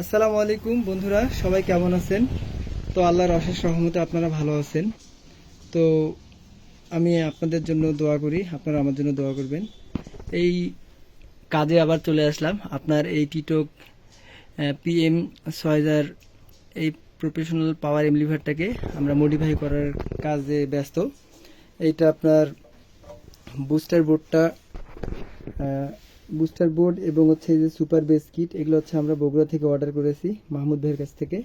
আসসালামু আলাইকুম বন্ধুরা, সবাই কেমন আছেন? তো আল্লাহর অশেষ রহমতে আপনারা ভালো আছেন। তো আমি আপনাদের জন্য দোয়া করি, আপনারা আমার জন্য দোয়া করবেন। এই কাজে আবার চলে আসলাম। আপনার এই টিটোক পিএম ছয় হাজার এই প্রফেশনাল পাওয়ার এমলিভারটাকে আমরা মডিফাই করার কাজে ব্যস্ত। এইটা আপনার বুস্টার বোর্ডটা বুস্টার বোর্ড এবং হচ্ছে এই যে সুপার বেস কিট, এগুলো হচ্ছে আমরা বগুড়া থেকে অর্ডার করেছি মাহমুদ ভাইয়ের কাছ থেকে।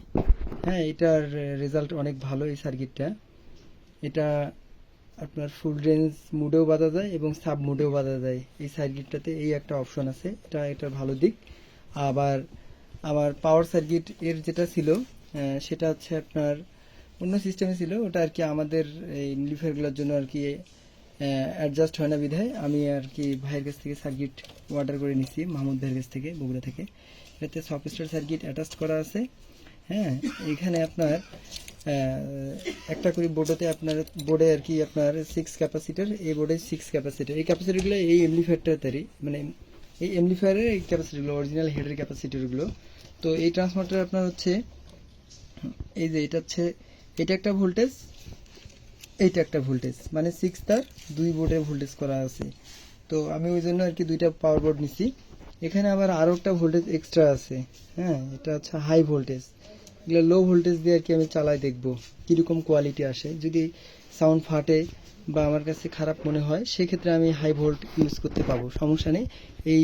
হ্যাঁ এটার রেজাল্ট অনেক ভালো এই সার্কিটটা এটা আপনার ফুল রেঞ্জ মুডেও বাঁধা যায় এবং সাব মুডেও বাঁধা যায়। এই সার্কিটটাতে এই একটা অপশন আছে, এটা এটার ভালো দিক। আবার আমার পাওয়ার সার্কিট এর যেটা ছিল সেটা হচ্ছে আপনার অন্য সিস্টেমে ছিল। ওটা আর কি আমাদের এই লিফারগুলোর জন্য আর কি অ্যাডজাস্ট হয় না বিধায় আমি আর কি ভাইয়ের কাছ থেকে সার্কিট অর্ডার করে নিছি, মাহমুদ ভাইয়ের কাছ থেকে, বগুড়া থেকে। এটাতে সফটস্টার সার্কিট অ্যাটাচ করা আছে। হ্যাঁ এখানে আপনার একটা করে বোর্ডেতে আপনার বোর্ডে আর কি আপনার সিক্স ক্যাপাসিটার এই বোর্ডে সিক্স ক্যাপাসিটার এই ক্যাপাসিটিগুলো এই এমলিফায়ারটারই মানে এই এমলিফায়ারের এই ক্যাপাসিটিগুলো অরিজিনাল হেডের ক্যাপাসিটিগুলো তো এই ট্রান্সফর্মারটা আপনার হচ্ছে, এই যে এটা হচ্ছে, এটা একটা ভোল্টেজ এইটা একটা ভোল্টেজ মানে সিক্স তার দুই বোর্ডে ভোল্টেজ করা আছে। তো আমি ওই জন্য আর কি দুইটা পাওয়ার বোর্ড নিছি। এখানে আবার আরও একটা ভোল্টেজ এক্সট্রা আছে হ্যাঁ এটা হচ্ছে হাই ভোল্টেজ এগুলো লো ভোল্টেজ দিয়ে আর কি আমি চালাই দেখব, কীরকম কোয়ালিটি আসে। যদি সাউন্ড ফাটে বা আমার কাছে খারাপ মনে হয়, সেক্ষেত্রে আমি হাই ভোল্ট ইউজ করতে পাবো, সমস্যা নেই। এই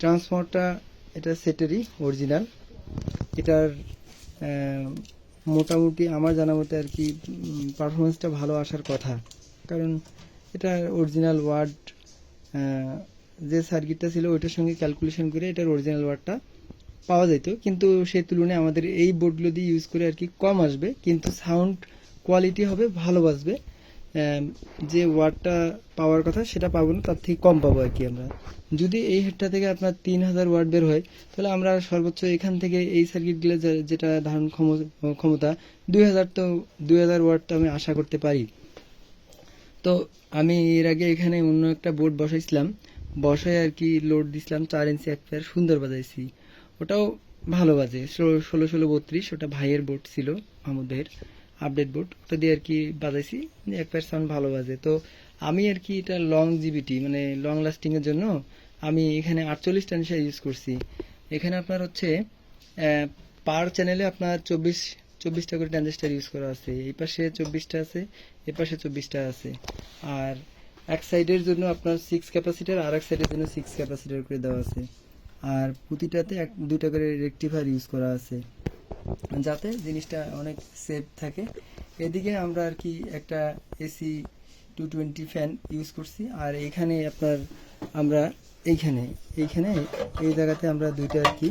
ট্রান্সফর্মারটা এটা সেটেরই অরিজিনাল এটার মোটামুটি আমার জানা মতে আর কি পারফরমেন্সটা ভালো আসার কথা। কারণ এটা অরিজিনাল ওয়ার্ড যে সার্কিটটা ছিল ওইটার সঙ্গে ক্যালকুলেশন করে এটার অরিজিনাল ওয়ার্ডটা পাওয়া যেত। কিন্তু সেই তুলনায় আমাদের এই বোর্ডগুলো দিয়ে ইউজ করে আর কি কম আসবে। কিন্তু সাউন্ড কোয়ালিটি হবে, ভালো বাজবে। যে ওয়ার্ডটা পাওয়ার কথা সেটা পাবো না, তার থেকে কম পাবো আর কি আমরা। যদি এই হেডটা থেকে আপনার তিন হাজার ওয়ার্ড বের হয়, তাহলে আমরা সর্বোচ্চ এখান থেকে এই সার্কিটগুলো যেটা ধারণ ক্ষম- ক্ষমতা, দুই হাজার তো, দুই হাজার ওয়ার্ড তো আমি আশা করতে পারি। তো আমি এর আগে এখানে অন্য একটা বোর্ড বসাইছিলাম, বসায় আর কি লোড দিছিলাম, চার ইঞ্চি এক পেয়ার সুন্দর বাজাইছি। ওটাও ভালো বাজে, ষোলো ষোলো বত্রিশ, ওটা ভাইয়ের বোর্ড ছিল ভাইয়ের আপডেট বোর্ড। ওটা দিয়ে আর কি বাজাইছি এক সাউন্ড ভালো বাজে। তো আমি আর কি এটা লং জিবিটি মানে লং লাস্টিং এর জন্য আমি এখানে আটচল্লিশ ট্রানজিস্টার ইউজ করছি। এখানে আপনার হচ্ছে পার চ্যানেলে আপনার চব্বিশ, চব্বিশটা করে ট্রানজিস্টার ইউজ করা আছে। এই পাশে চব্বিশটা আছে, এ পাশে চব্বিশটা আছে। আর এক সাইডের জন্য আপনার সিক্স ক্যাপাসিটার আর এক সাইডের জন্য সিক্স ক্যাপাসিটার করে দেওয়া আছে। আর প্রতিটাতে এক দুটা করে রেকটিফায়ার ইউজ করা আছে। যাতে জিনিসটা অনেক সেফ থাকে। এদিকে আমরা আর কি একটা AC two twenty fan use করছি। আর এখানে আপনার আমরা এইখানে এইখানে এই জায়গাতে আমরা দুইটা আর কি,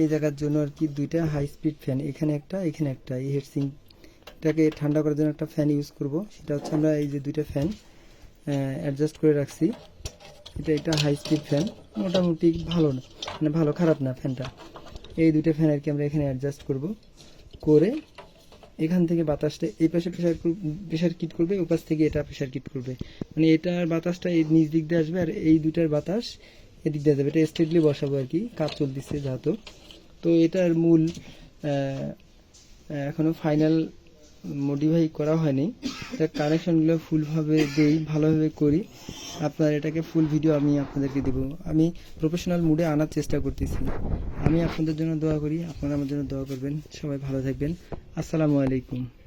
এই জায়গার জন্য আর কি দুইটা হাই স্পিড ফ্যান এখানে একটা এখানে একটা। এই হেডসিংটাকে ঠান্ডা করার জন্য একটা ফ্যান ইউজ করব। সেটা হচ্ছে আমরা এই যে দুইটা ফ্যান অ্যাডজাস্ট করে রাখছি। এটা এটা হাই স্পিড ফ্যান মোটামুটি ভালো না মানে ভালো, খারাপ না ফ্যানটা এই দুটো ফ্যান আর কি আমরা এখানে অ্যাডজাস্ট করব করে এখান থেকে বাতাসটা এই পাশে প্রেশার প্রেশার কিট করবে ওই পাশ থেকে এটা প্রেশার কিট করবে। মানে এটার বাতাসটা এই নিচ দিক দিয়ে আসবে আর এই দুটার বাতাস এদিক দিয়ে যাবে। এটা স্ট্রেটলি বসাবো আর কি কাজ চলতেছে যেহেতু। তো এটার মূল এখনও এখনও ফাইনাল মডিফাই করা হয়নি। এটা কানেকশনগুলো ফুলভাবে দেই, ভালোভাবে করি। আপনার এটাকে ফুল ভিডিও আমি আপনাদেরকে দেব। আমি প্রফেশনাল মুডে আনার চেষ্টা করতেছি। আমি আপনাদের জন্য দোয়া করি, আপনারা আমার জন্য দোয়া করবেন। সবাই ভালো থাকবেন। আসসালামু আলাইকুম।